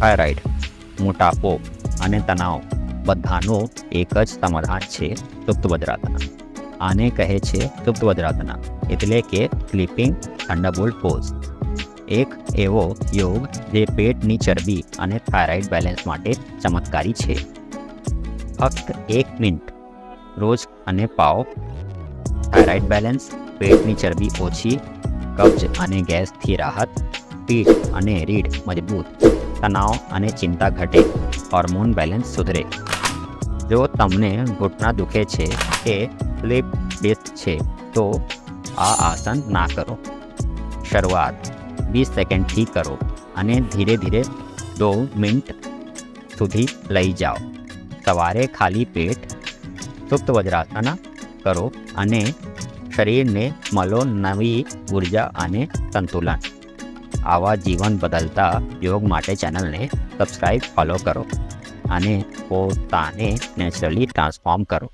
Thyroid મોટાપો અને તણાવ બધાનો એક જ સમાધાન છે સુપ્ત વજ્રાસના આને કહે છે સુપ્ત વજ્રાસના એટલે કે સ્લીપિંગ થંડરબોલ્ટ પોઝ એક એવો યોગ જે પેટની ચરબી અને થાઇરોઇડ બેલેન્સ માટે ચમત્કારી છે. ફક્ત એક મિનિટ, રોજ અને પાઓ થાઇરોઇડ બેલેન્સ પેટની ચરબી ઓછી, કબજ અને ગેસથી રાહત, પીઠ અને રીઢ મજબૂત. તણાવ અને ચિંતા ઘટે હોર્મોન બેલેન્સ સુધરે. જો તમને ઘૂંટણા દુખે છે કે સ્લીપ ડિસ્ક છે, તો આ આસન ના કરો. શરૂઆત વીસ સેકન્ડથી કરો અને ધીરે ધીરે દો મિનિટ સુધી લઈ જાઓ. સવારે ખાલી પેટ સુપ્ત વજ્રાસના કરો અને શરીરને મળો નવી ઊર્જા અને સંતુલન આવા જીવન બદલતા યોગ માટે ચેનલને સબસ્ક્રાઈબ ફોલો કરો અને પોતાને નેચરલી ટ્રાન્સફોર્મ કરો.